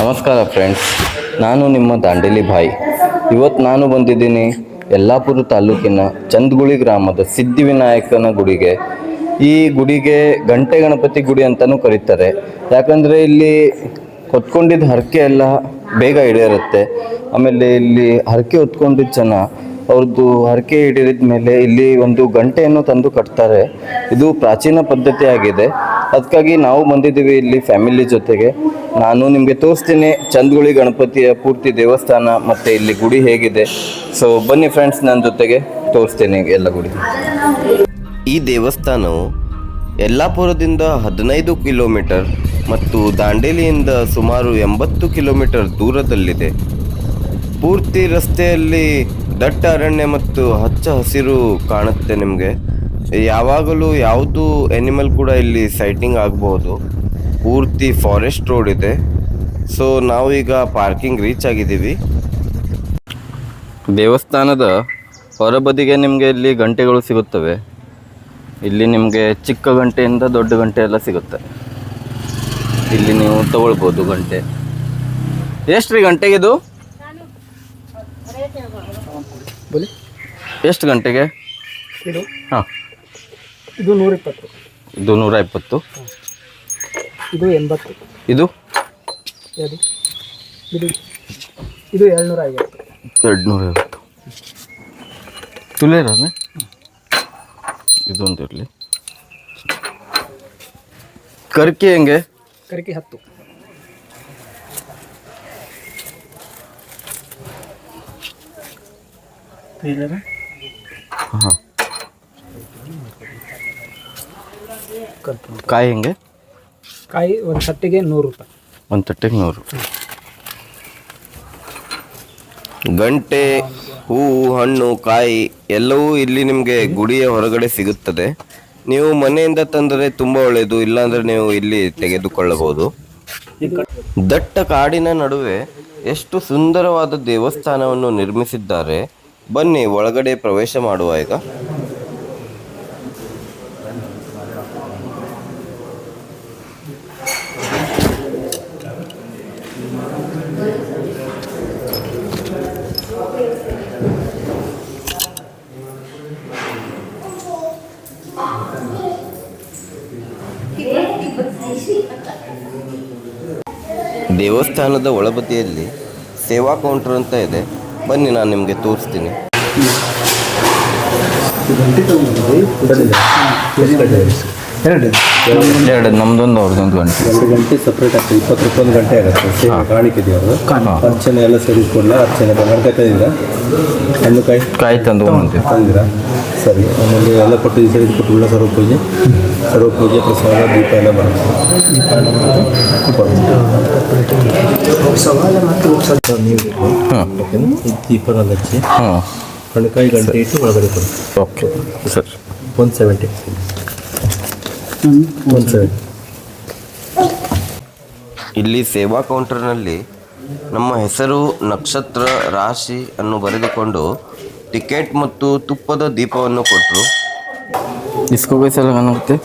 ನಮಸ್ಕಾರ ಫ್ರೆಂಡ್ಸ್ ನಾನು ನಿಮ್ಮ ದಾಂಡೇಲಿ ಬಾಯಿ ಇವತ್ತು ನಾನು ಬಂದಿದ್ದೀನಿ ಯಲ್ಲಾಪುರ ತಾಲೂಕಿನ ಚಂದಗುಳಿ ಗ್ರಾಮದ ಸಿದ್ಧಿವಿನಾಯಕನ ಗುಡಿಗೆ. ಈ ಗುಡಿಗೆ ಗಂಟೆ ಗಣಪತಿ ಗುಡಿ ಅಂತಲೂ ಕರೀತಾರೆ. ಯಾಕಂದರೆ ಇಲ್ಲಿ ಹೊತ್ಕೊಂಡಿದ್ದ ಹರಕೆ ಎಲ್ಲ ಬೇಗ ಈಡೇರುತ್ತೆ. ಆಮೇಲೆ ಇಲ್ಲಿ ಹರಕೆ ಹೊತ್ಕೊಂಡಿದ್ದ ಜನ ಅವ್ರದ್ದು ಹರಕೆ ಈಡೇರಿದ ಮೇಲೆ ಇಲ್ಲಿ ಒಂದು ಗಂಟೆಯನ್ನು ತಂದು ಕಟ್ತಾರೆ. ಇದು ಪ್ರಾಚೀನ ಪದ್ಧತಿ ಆಗಿದೆ ಅದಕ್ಕಾಗಿ ನಾವು ಬಂದಿದ್ದೀವಿ ಇಲ್ಲಿ ಫ್ಯಾಮಿಲಿ ಜೊತೆಗೆ. ನಾನು ನಿಮಗೆ ತೋರಿಸ್ತೀನಿ ಚಂದಗುಳಿ ಗಣಪತಿಯ ಪೂರ್ತಿ ದೇವಸ್ಥಾನ ಮತ್ತು ಇಲ್ಲಿ ಗುಡಿ ಹೇಗಿದೆ. ಸೊ ಬನ್ನಿ ಫ್ರೆಂಡ್ಸ್ ನನ್ನ ಜೊತೆಗೆ. ತೋರಿಸ್ತೀನಿ ಎಲ್ಲ ಗುಡಿ. ಈ ದೇವಸ್ಥಾನವು ಯಲ್ಲಾಪುರದಿಂದ ಹದಿನೈದು ಕಿಲೋಮೀಟರ್ ಮತ್ತು ದಾಂಡೇಲಿಯಿಂದ ಸುಮಾರು ಎಂಬತ್ತು ಕಿಲೋಮೀಟರ್ ದೂರದಲ್ಲಿದೆ. ಪೂರ್ತಿ ರಸ್ತೆಯಲ್ಲಿ ದಟ್ಟ ಅರಣ್ಯ ಮತ್ತು ಹಚ್ಚ ಹಸಿರು ಕಾಣುತ್ತೆ ನಿಮಗೆ. ಯಾವಾಗಲೂ ಯಾವುದು ಎನಿಮಲ್ ಕೂಡ ಇಲ್ಲಿ ಸೈಟಿಂಗ್ ಆಗಬಹುದು ಪೂರ್ತಿ ಫಾರೆಸ್ಟ್ ರೋಡ್ ಇದೆ. ಸೊ ನಾವೀಗ ಈಗ ಪಾರ್ಕಿಂಗ್ ರೀಚ್ ಆಗಿದ್ದೀವಿ. ದೇವಸ್ಥಾನದ ಹೊರಬದಿಗೆ ನಿಮಗೆ ಇಲ್ಲಿ ಗಂಟೆಗಳು ಸಿಗುತ್ತವೆ. ಇಲ್ಲಿ ನಿಮಗೆ ಚಿಕ್ಕ ಗಂಟೆಯಿಂದ ದೊಡ್ಡ ಗಂಟೆ ಎಲ್ಲ ಸಿಗುತ್ತೆ. ಇಲ್ಲಿ ನೀವು ತಗೊಳ್ಬೋದು ಗಂಟೆ. ಎಷ್ಟು ರೀ ಗಂಟೆಗಿದು ಇದು? ಎಷ್ಟು ಗಂಟೆಗೆ? ಹಾಂ. ಇದು ನೂರಿಪ್ಪತ್ತು ಇದು ನೂರ ಇಪ್ಪತ್ತು ಇದು ಎಂಬತ್ತು ಇದು? ಇದು ಇದು ಏಳ್ನೂರ ಐವತ್ತು ಎರಡು ನೂರ ಐವತ್ತು ತುಲೇರಾನೆ ಇದೊಂದು ಇರಲಿ. ಕರ್ಕಿ ಹೆಂಗೆ? ಕರಿಕೆ ಹತ್ತು. ಹಾಂ. ಕಾಯಿ ಹೆಂಗೆ? ಕಾಯಿ ಒಂದು ಸಟ್ಟಿಗೆ ನೂರು ರೂಪಾಯಿ. ಒಂದು ತಟ್ಟೆಗೆ ನೂರು. ಗಂಟೆ ಹೂವು ಹಣ್ಣು ಕಾಯಿ ಎಲ್ಲವೂ ಇಲ್ಲಿ ನಿಮಗೆ ಗುಡಿಯ ಹೊರಗಡೆ ಸಿಗುತ್ತದೆ. ನೀವು ಮನೆಯಿಂದ ತಂದರೆ ತುಂಬ ಒಳ್ಳೆಯದು ಇಲ್ಲಾಂದರೆ ನೀವು ಇಲ್ಲಿ ತೆಗೆದುಕೊಳ್ಳಬಹುದು. ದಟ್ಟ ಕಾಡಿನ ನಡುವೆ ಎಷ್ಟು ಸುಂದರವಾದ ದೇವಸ್ಥಾನವನ್ನು ನಿರ್ಮಿಸಿದ್ದಾರೆ. ಬನ್ನಿ ಒಳಗಡೆ ಪ್ರವೇಶ ಮಾಡುವ ಈಗ. ದೇವಸ್ಥಾನದ ಒಳಬದಿಯಲ್ಲಿ ಸೇವಾ ಕೌಂಟರ್ ಅಂತ ಇದೆ. ಬನ್ನಿ ನಾನು ನಿಮಗೆ ತೋರಿಸ್ತೀನಿ. ಎರಡು. ಎರಡು ನಮ್ದೊಂದು ಅವ್ರದ್ದೊಂದು ಗಂಟೆ. ಎರಡು ಗಂಟೆ ಸಪ್ರೇಟ್ ಆಗ್ತದೆ ಇಪ್ಪತ್ತು ರೂಪಾಯಿ ಒಂದು ಗಂಟೆ ಆಗುತ್ತೆ. ಸೇವೆ ಕಾಣಿಕೆ ದೇವರು ಅರ್ಚನೆ ಎಲ್ಲ ಸೇರಿಸ್ಕೊಂಡ ಅರ್ಚನೆ ಬಂಗಾರ ತಂದಿರಾ ಹಣ್ಣು ಕಾಯಿ? ಕಾಯಿ ತಂದು ತಂದಿರ ಸರಿ ಆಮೇಲೆ ಎಲ್ಲ ಕೊಟ್ಟು ಈ ಸರಿ ಕೊಟ್ಟು ಬಿಡ ಸರ್ವ ಪೂಜೆ ಸರ್ವ ಪೂಜೆ ಪ್ರಸಾದ ದೀಪ ಎಲ್ಲ ಬರುತ್ತೆ. ನೀವು ಹಾಂ. ದೀಪನ ಹಚ್ಚಿ ಹಾಂ. ಹಣ್ಣುಕಾಯಿ ಗಂಟೆ ಇಟ್ಟು ಒಳಗಡೆ ಕೊಡಿ. ಓಕೆ. ಸರ್. ಒನ್ ಸೆವೆಂಟಿ ಇಲ್ಲಿ ಸೇವಾ ಕೌಂಟರ್ನಲ್ಲಿ ನಮ್ಮ ಹೆಸರು ನಕ್ಷತ್ರ ರಾಶಿ ಅನ್ನು ಬರೆದುಕೊಂಡು ಟಿಕೆಟ್ ಮತ್ತು ತುಪ್ಪದ ದೀಪವನ್ನು ಕೊಟ್ಟರು. ಕಾಣುತ್ತೆ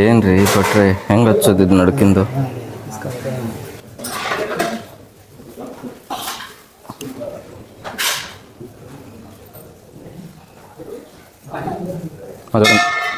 ಏನ್ರಿ ಕೊಟ್ರೆ ಹೆಂಗೆ ಹಚ್ಚೋದಿದ್ ಇದು ನಡ್ಕಿಂದು ಅದನ್ನು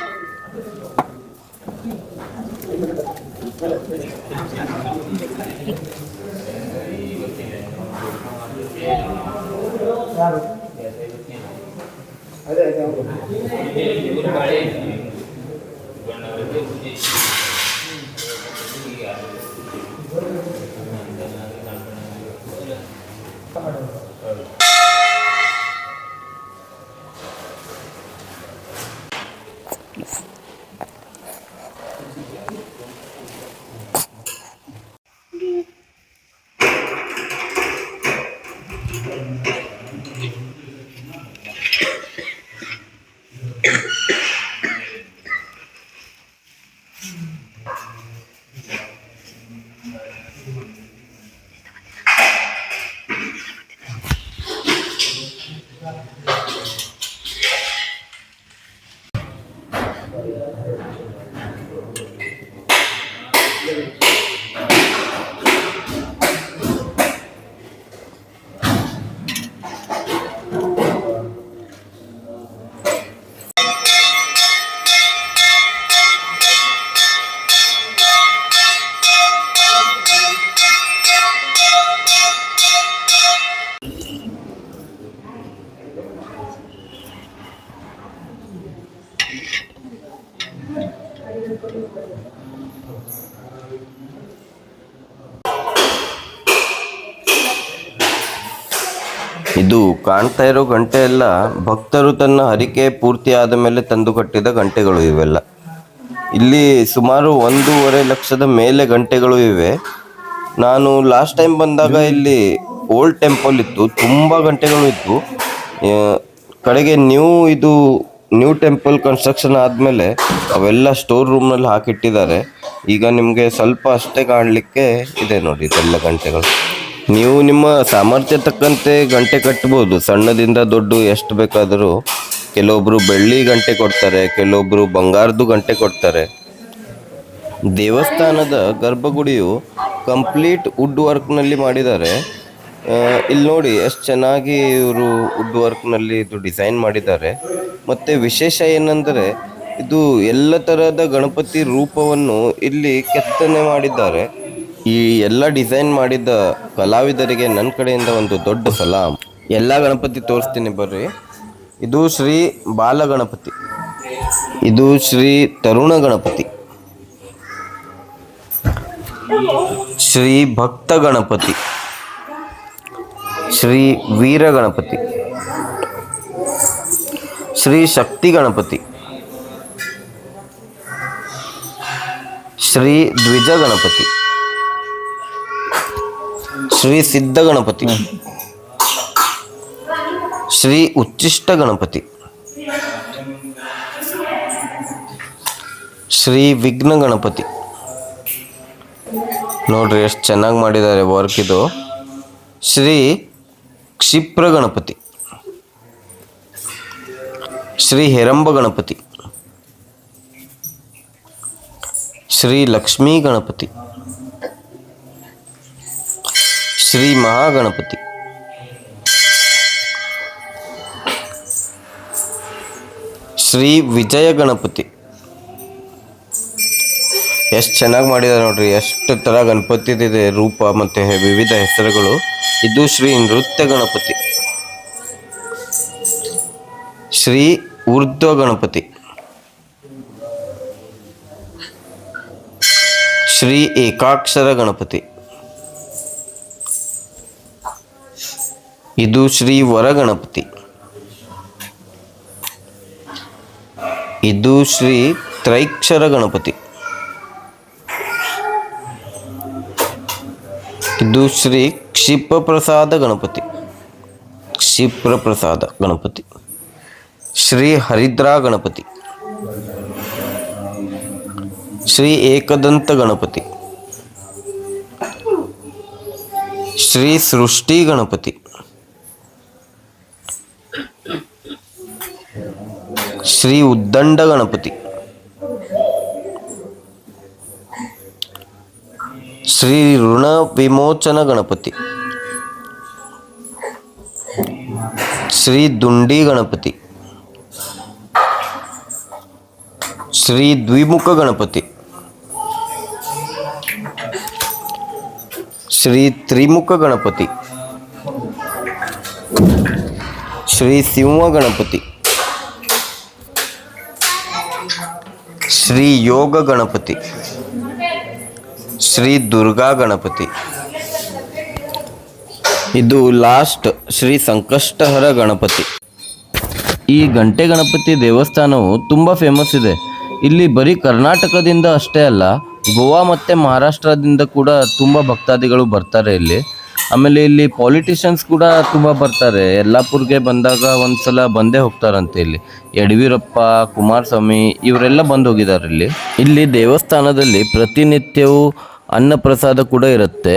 Peace. ಇದು ಕಾಣ್ತಾ ಇರೋ ಗಂಟೆ ಎಲ್ಲ ಭಕ್ತರು ತನ್ನ ಹರಿಕೆ ಪೂರ್ತಿ ಆದ ಮೇಲೆ ತಂದು ಕಟ್ಟಿದ ಗಂಟೆಗಳು ಇವೆಲ್ಲ. ಇಲ್ಲಿ ಸುಮಾರು ಒಂದೂವರೆ ಲಕ್ಷದ ಮೇಲೆ ಗಂಟೆಗಳು ಇವೆ. ನಾನು ಲಾಸ್ಟ್ ಟೈಮ್ ಬಂದಾಗ ಇಲ್ಲಿ ಓಲ್ಡ್ ಟೆಂಪಲ್ ಇತ್ತು, ತುಂಬ ಗಂಟೆಗಳು ಇತ್ತು ಕಡೆಗೆ ನ್ಯೂ ಇದು ನ್ಯೂ ಟೆಂಪಲ್ ಕನ್ಸ್ಟ್ರಕ್ಷನ್ ಆದಮೇಲೆ ಅವೆಲ್ಲ ಸ್ಟೋರ್ ರೂಮ್ನಲ್ಲಿ ಹಾಕಿಟ್ಟಿದ್ದಾರೆ. ಈಗ ನಿಮಗೆ ಸ್ವಲ್ಪ ಅಷ್ಟೇ ಕಾಣಲಿಕ್ಕೆ ಇದೆ ನೋಡಿ ಇದೆಲ್ಲ ಗಂಟೆಗಳು. ನೀವು ನಿಮ್ಮ ಸಾಮರ್ಥ್ಯ ತಕ್ಕಂತೆ ಗಂಟೆ ಕಟ್ಬೋದು. ಸಣ್ಣದಿಂದ ದೊಡ್ಡ ಎಷ್ಟು ಬೇಕಾದರೂ ಕೆಲವೊಬ್ಬರು ಬೆಳ್ಳಿ ಗಂಟೆ ಕೊಡ್ತಾರೆ ಕೆಲವೊಬ್ಬರು ಬಂಗಾರದ್ದು ಗಂಟೆ ಕೊಡ್ತಾರೆ. ದೇವಸ್ಥಾನದ ಗರ್ಭಗುಡಿಯು ಕಂಪ್ಲೀಟ್ ವುಡ್ ವರ್ಕ್ನಲ್ಲಿ ಮಾಡಿದ್ದಾರೆ. ಇಲ್ಲಿ ನೋಡಿ, ಎಷ್ಟು ಚೆನ್ನಾಗಿ ಇವರು ವುಡ್ ವರ್ಕ್ನಲ್ಲಿ ಇದು ಡಿಸೈನ್ ಮಾಡಿದ್ದಾರೆ. ಮತ್ತು ವಿಶೇಷ ಏನೆಂದರೆ, ಇದು ಎಲ್ಲ ಥರದ ಗಣಪತಿ ರೂಪವನ್ನು ಇಲ್ಲಿ ಕೆತ್ತನೆ ಮಾಡಿದ್ದಾರೆ. ಈ ಎಲ್ಲ ಡಿಸೈನ್ ಮಾಡಿದ ಕಲಾವಿದರಿಗೆ ನನ್ನ ಕಡೆಯಿಂದ ಒಂದು ದೊಡ್ಡ ಸಲಾಮ್ ಎಲ್ಲ ಗಣಪತಿ ತೋರಿಸ್ತೀನಿ ಬರ್ರಿ. ಇದು ಶ್ರೀ ಬಾಲಗಣಪತಿ. ಇದು ಶ್ರೀ ತರುಣ ಗಣಪತಿ. ಶ್ರೀ ಭಕ್ತ ಗಣಪತಿ. ಶ್ರೀ ವೀರಗಣಪತಿ ಶ್ರೀ ಶಕ್ತಿ ಗಣಪತಿ. ಶ್ರೀ ದ್ವಿಜ ಗಣಪತಿ. ಶ್ರೀ ಸಿದ್ಧ ಗಣಪತಿ. ಶ್ರೀ ಉಚ್ಚಿಷ್ಟ ಗಣಪತಿ. ಶ್ರೀ ವಿಘ್ನ ಗಣಪತಿ. ನೋಡ್ರಿ ಎಷ್ಟು ಚೆನ್ನಾಗಿ ಮಾಡಿದ್ದಾರೆ ವರ್ಕ್ ಇದು. ಶ್ರೀ ಕ್ಷಿಪ್ರ ಗಣಪತಿ ಶ್ರೀ ಹೆರಂಬ ಗಣಪತಿ ಶ್ರೀ ಲಕ್ಷ್ಮೀ ಗಣಪತಿ ಶ್ರೀ ಮಹಾಗಣಪತಿ. ಶ್ರೀ ವಿಜಯ ಗಣಪತಿ ಎಷ್ಟು ಚೆನ್ನಾಗಿ ಮಾಡಿದ್ದಾರೆ ನೋಡ್ರಿ, ಎಷ್ಟು ಥರ ಗಣಪತಿದಿದೆ ರೂಪ ಮತ್ತು ವಿವಿಧ ಹೆಸರುಗಳು. ಇದು ಶ್ರೀ ನೃತ್ಯ ಗಣಪತಿ. ಶ್ರೀ ಊರ್ಧ್ವ ಗಣಪತಿ. ಶ್ರೀ ಏಕಾಕ್ಷರ ಗಣಪತಿ. ಇದು ಶ್ರೀ ವರ ಗಣಪತಿ. ಇದು ಶ್ರೀ ತ್ರೈಕ್ಷರ ಗಣಪತಿ. ಇದು ಶ್ರೀ ಕ್ಷಿಪ್ರಪ್ರಸಾದ ಗಣಪತಿ. ಕ್ಷಿಪ್ರಪ್ರಸಾದ ಗಣಪತಿ. ಶ್ರೀ ಹರಿದ್ರಾ ಗಣಪತಿ. ಶ್ರೀ ಏಕದಂತ ಗಣಪತಿ. ಶ್ರೀ ಸೃಷ್ಟಿ ಗಣಪತಿ. ಶ್ರೀ ಉದ್ದಂಡ ಗಣಪತಿ. ಶ್ರೀ ಋಣ ವಿಮೋಚನ ಗಣಪತಿ. ಶ್ರೀ ದುಂಡಿ ಗಣಪತಿ. ಶ್ರೀ ದ್ವಿಮುಖ ಗಣಪತಿ. ಶ್ರೀ ತ್ರಿಮುಖ ಗಣಪತಿ. ಶ್ರೀ ಸಿಂಹ ಗಣಪತಿ. ಶ್ರೀ ಯೋಗ ಗಣಪತಿ. ಶ್ರೀ ದುರ್ಗಾ ಗಣಪತಿ. ಇದು ಲಾಸ್ಟ್ ಶ್ರೀ ಸಂಕಷ್ಟಹರ ಗಣಪತಿ. ಈ ಗಂಟೆ ಗಣಪತಿ ದೇವಸ್ಥಾನವು ತುಂಬ ಫೇಮಸ್ ಇದೆ. ಇಲ್ಲಿ ಬರೀ ಕರ್ನಾಟಕದಿಂದ ಅಷ್ಟೇ ಅಲ್ಲ, ಗೋವಾ ಮತ್ತು ಮಹಾರಾಷ್ಟ್ರದಿಂದ ಕೂಡ ತುಂಬ ಭಕ್ತಾದಿಗಳು ಬರ್ತಾರೆ ಇಲ್ಲಿ. ಆಮೇಲೆ ಇಲ್ಲಿ ಪಾಲಿಟಿಷಿಯನ್ಸ್ ಕೂಡ ತುಂಬ ಬರ್ತಾರೆ. ಯಲ್ಲಾಪುರ್ಗೆ ಬಂದಾಗ ಒಂದ್ಸಲ ಬಂದೇ ಹೋಗ್ತಾರಂತೆ ಇಲ್ಲಿ. ಯಡಿಯೂರಪ್ಪ, ಕುಮಾರಸ್ವಾಮಿ, ಇವರೆಲ್ಲ ಬಂದು ಹೋಗಿದ್ದಾರೆ ಇಲ್ಲಿ. ಇಲ್ಲಿ ದೇವಸ್ಥಾನದಲ್ಲಿ ಪ್ರತಿನಿತ್ಯವೂ ಅನ್ನಪ್ರಸಾದ ಕೂಡ ಇರುತ್ತೆ.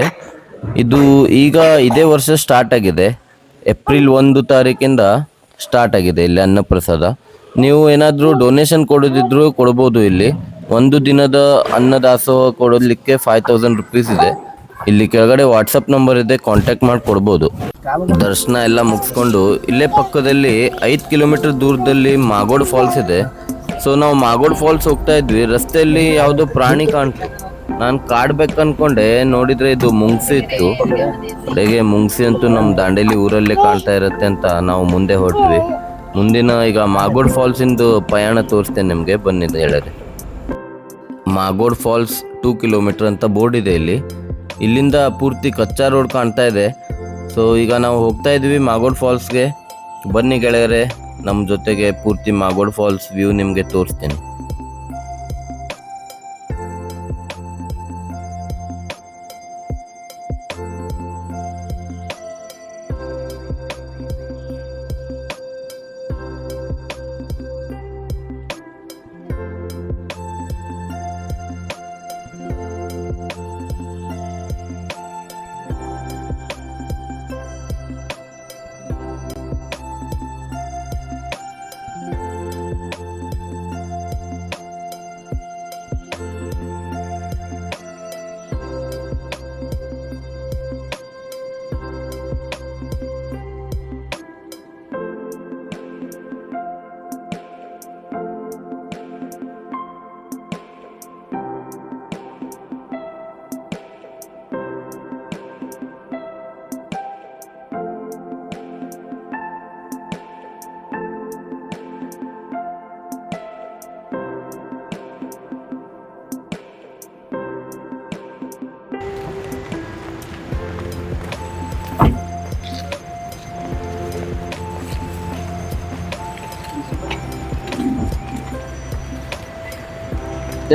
ಇದು ಈಗ ಇದೇ ವರ್ಷ ಸ್ಟಾರ್ಟ್ ಆಗಿದೆ. ಏಪ್ರಿಲ್ ಒಂದು ತಾರೀಕಿಂದ ಸ್ಟಾರ್ಟ್ ಆಗಿದೆ ಇಲ್ಲಿ ಅನ್ನಪ್ರಸಾದ. ನೀವು ಏನಾದರೂ ಡೊನೇಷನ್ ಕೊಡೋದಿದ್ರು ಕೊಡ್ಬೋದು ಇಲ್ಲಿ. ಒಂದು ದಿನದ ಅನ್ನದಾಸೋಹ ಕೊಡೋದಕ್ಕೆ ಫೈವ್ ತೌಸಂಡ್ ರುಪೀಸ್ ಇದೆ. ಇಲ್ಲಿ ಕೆಳಗಡೆ ವಾಟ್ಸಪ್ ನಂಬರ್ ಇದೆ ಕಾಂಟ್ಯಾಕ್ಟ್ ಮಾಡಿ ಕೊಡ್ಬೋದು. ದರ್ಶನ ಎಲ್ಲ ಮುಗಿಸ್ಕೊಂಡು ಇಲ್ಲೇ ಪಕ್ಕದಲ್ಲಿ ಐದು ಕಿಲೋಮೀಟರ್ ದೂರದಲ್ಲಿ ಮಾಗೋಡ್ ಫಾಲ್ಸ್ ಇದೆ. ಸೊ ನಾವು ಮಾಗೋಡ್ ಫಾಲ್ಸ್ ಹೋಗ್ತಾ ಇದ್ವಿ. ರಸ್ತೆಯಲ್ಲಿ ಯಾವುದೋ ಪ್ರಾಣಿ ಕಾಣ್ತು. ನಾನು ಕಾಡ್ಬೇಕು ಅನ್ಕೊಂಡೆ, ನೋಡಿದ್ರೆ ಇದು ಮುಂಗ್ಸಿ ಇತ್ತು. ಕಡೆಗೆ ಮುಂಗ್ಸಿ ಅಂತೂ ನಮ್ಮ ದಾಂಡೇಲಿ ಊರಲ್ಲೇ ಕಾಣ್ತಾ ಇರುತ್ತೆ ಅಂತ ನಾವು ಮುಂದೆ ಹೊರಟ್ವಿ. ಮುಂದಿನ ಈಗ ಮಾಗೋಡ್ ಫಾಲ್ಸ್ ಇಂದು ಪಯಣ ತೋರಿಸ್ತೇನೆ ನಿಮಗೆ, ಬನ್ನಿ ಹೇಳಿದ್ರೆ. ಮಾಗೋಡ್ ಫಾಲ್ಸ್ ಟೂ ಕಿಲೋಮೀಟರ್ ಅಂತ ಬೋರ್ಡ್ ಇದೆ ಇಲ್ಲಿ. ಇಲ್ಲಿಂದ ಪೂರ್ತಿ ಕಚ್ಚಾ ರೋಡ್ ಕಾಣ್ತಾ ಇದೆ. ಸೊ ಈಗ ನಾವು ಹೋಗ್ತಾ ಇದ್ವಿ ಮಾಗೋಡ್ ಫಾಲ್ಸ್ಗೆ ಬನ್ನಿ ಗೆಳೆಯರೆ ನಮ್ಮ ಜೊತೆಗೆ ಪೂರ್ತಿ ಮಾಗೋಡ್ ಫಾಲ್ಸ್ ವ್ಯೂ ನಿಮಗೆ ತೋರಿಸ್ತೀನಿ.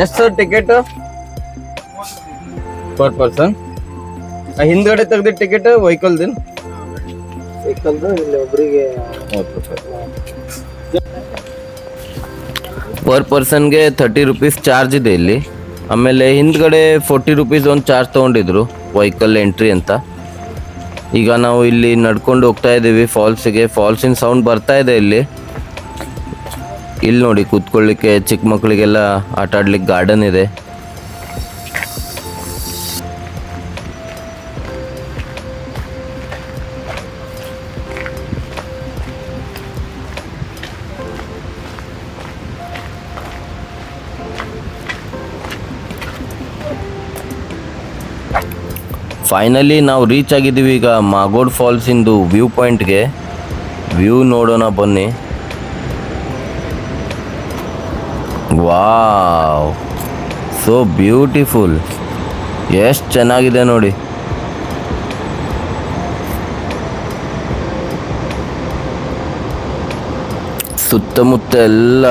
ಎಷ್ಟು ಸರ್ ಟಿಕೆಟ್ ಪರ್ ಪರ್ಸನ್ ಹಿಂದ್ಗಡೆ ತೆಗ್ದಿದ್ದ ಟಿಕೆಟ್ ವೆಹಿಕಲ್ದಿನ ವೆಹಿಕಲ್ದು ಇಲ್ಲಿ ಒಬ್ಬರಿಗೆ ಪರ್ ಪರ್ಸನ್ಗೆ ತರ್ಟಿ ರುಪೀಸ್ ಚಾರ್ಜ್ ಇದೆ ಇಲ್ಲಿ. ಆಮೇಲೆ ಹಿಂದ್ಗಡೆ ಫೋರ್ಟಿ ರುಪೀಸ್ ಒಂದು ಚಾರ್ಜ್ ತೊಗೊಂಡಿದ್ರು ವೆಹಿಕಲ್ ಎಂಟ್ರಿ ಅಂತ. ಈಗ ನಾವು ಇಲ್ಲಿ ನಡ್ಕೊಂಡು ಹೋಗ್ತಾ ಇದ್ದೀವಿ ಫಾಲ್ಸಿಗೆ ಫಾಲ್ಸಿನ ಸೌಂಡ್ ಬರ್ತಾ ಇದೆ ಇಲ್ಲಿ. ಇಲ್ಲಿ ನೋಡಿ, ಕೂತ್ಕೊಳ್ಳಿಕ್ಕೆ ಚಿಕ್ಕ ಮಕ್ಕಳಿಗೆಲ್ಲ ಆಟ ಆಡ್ಲಿಕ್ಕೆ ಗಾರ್ಡನ್ ಇದೆ. ಫೈನಲಿ ನಾವು ರೀಚ್ ಆಗಿದ್ದೀವಿ ಈಗ ಮಾಗೋಡ್ ಫಾಲ್ಸಿಂದು ವ್ಯೂ ಪಾಯಿಂಟ್ಗೆ ವ್ಯೂ ನೋಡೋಣ ಬನ್ನಿ. ವಾವ್. ಸೋ ಬ್ಯೂಟಿಫುಲ್ ಎಷ್ಟು ಚೆನ್ನಾಗಿದೆ ನೋಡಿ. ಸುತ್ತಮುತ್ತ ಎಲ್ಲ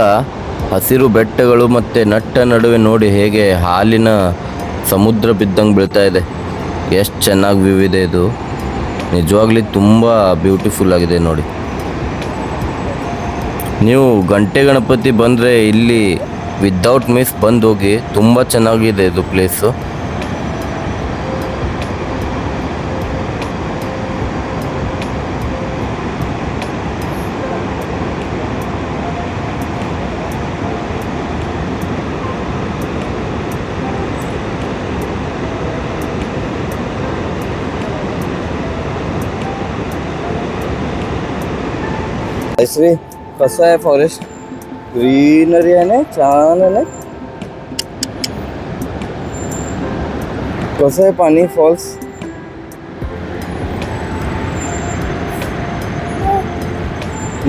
ಹಸಿರು ಬೆಟ್ಟಗಳು ಮತ್ತು ನಟ್ಟ ನಡುವೆ ನೋಡಿ ಹೇಗೆ ಹಾಲಿನ ಸಮುದ್ರ ಬಿದ್ದಂಗೆ ಬೀಳ್ತಾ ಇದೆ. ಎಷ್ಟು ಚೆನ್ನಾಗಿ ವ್ಯೂ ಇದೆ ಇದು. ನಿಜವಾಗ್ಲಿ ತುಂಬ ಬ್ಯೂಟಿಫುಲ್ ಆಗಿದೆ ನೋಡಿ. ನೀವು ಗಂಟೆ ಗಣಪತಿ ಬಂದರೆ ಇಲ್ಲಿ ವಿದೌಟ್ ಮಿಸ್ ಬಂದು ಹೋಗಿ ತುಂಬ ಚೆನ್ನಾಗಿದೆ ಇದು ಪ್ಲೇಸು ऐसे कसं आहे फॉरेस्ट ಗ್ರೀನರಿ ಅನೇ ಚಾನನೆ कस है पानी फॉल्स?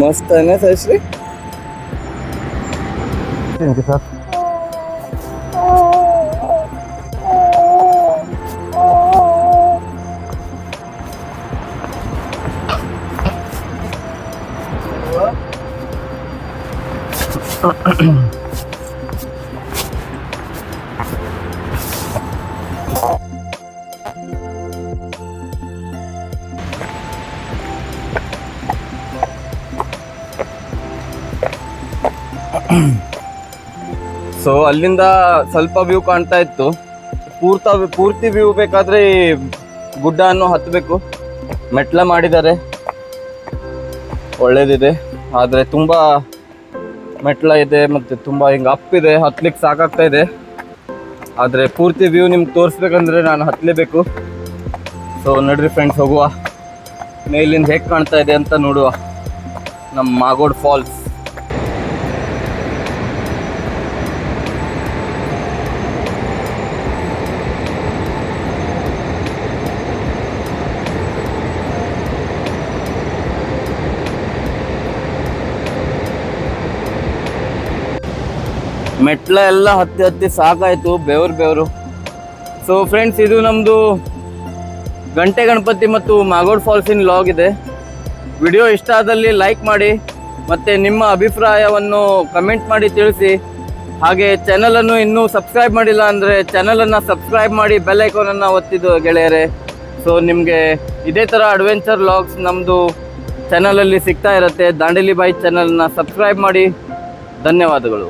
मस्त है ना सर श्री? ಸೊ ಅಲ್ಲಿಂದ ಸ್ವಲ್ಪ ವ್ಯೂ ಕಾಣ್ತಾ ಇತ್ತು. ಪೂರ್ತ ಪೂರ್ತಿ ವ್ಯೂ ಬೇಕಾದ್ರೆ ಗುಡ್ಡವನ್ನು ಹತ್ತಬೇಕು ಮೆಟ್ಲ ಮಾಡಿದ್ದಾರೆ. ಒಳ್ಳೇದಿದೆ. ಆದರೆ ತುಂಬ ಮೆಟ್ಲ ಇದೆ ಮತ್ತು ತುಂಬ ಹಿಂಗೆ ಅಪ್ ಇದೆ. ಹತ್ಲಿಕ್ಕೆ ಸಾಕಾಗ್ತಾ ಇದೆ. ಆದರೆ ಪೂರ್ತಿ ವ್ಯೂ ನಿಮ್ಗೆ ತೋರಿಸ್ಬೇಕಂದ್ರೆ ನಾನು ಹತ್ತಲೇಬೇಕು ಸೊ ನಡ್ರಿ ಫ್ರೆಂಡ್ಸ್ ಹೋಗುವ. ಮೇಲಿಂದ ಹೇಗೆ ಕಾಣ್ತಾ ಇದೆ ಅಂತ ನೋಡುವ. ನಮ್ಮ ಮಾಗೋಡ್ ಫಾಲ್ಸ್ ಮೆಟ್ಲ ಎಲ್ಲ ಹತ್ತಿ ಹತ್ತಿ ಸಾಕಾಯಿತು, ಬೆವರು ಬೆವರು. ಸೊ ಫ್ರೆಂಡ್ಸ್ ಇದು ನಮ್ಮದು ಗಂಟೆ ಗಣಪತಿ ಮತ್ತು ಮಾಗೋಡ್ ಫಾಲ್ಸಿನ ಲಾಗ್ ಇದೆ. ವಿಡಿಯೋ ಇಷ್ಟ ಆದಲ್ಲಿ ಲೈಕ್ ಮಾಡಿ ಮತ್ತು ನಿಮ್ಮ ಅಭಿಪ್ರಾಯವನ್ನು ಕಮೆಂಟ್ ಮಾಡಿ ತಿಳಿಸಿ. ಹಾಗೆ ಚಾನಲನ್ನು ಇನ್ನೂ ಸಬ್ಸ್ಕ್ರೈಬ್ ಮಾಡಿಲ್ಲ ಅಂದರೆ ಚಾನಲನ್ನು ಸಬ್ಸ್ಕ್ರೈಬ್ ಮಾಡಿ ಬೆಲ್ ಐಕಾನನ್ನು ಒತ್ತಿದ್ದು ಗೆಳೆಯರೆ. ಸೊ ನಿಮಗೆ ಇದೇ ಥರ ಅಡ್ವೆಂಚರ್ ಲಾಗ್ಸ್ ನಮ್ಮದು ಚಾನಲಲ್ಲಿ ಸಿಗ್ತಾ ಇರುತ್ತೆ. ದಾಂಡೇಲಿ ಬಾಯ್ ಚಾನಲ್ನ ಸಬ್ಸ್ಕ್ರೈಬ್ ಮಾಡಿ. ಧನ್ಯವಾದಗಳು.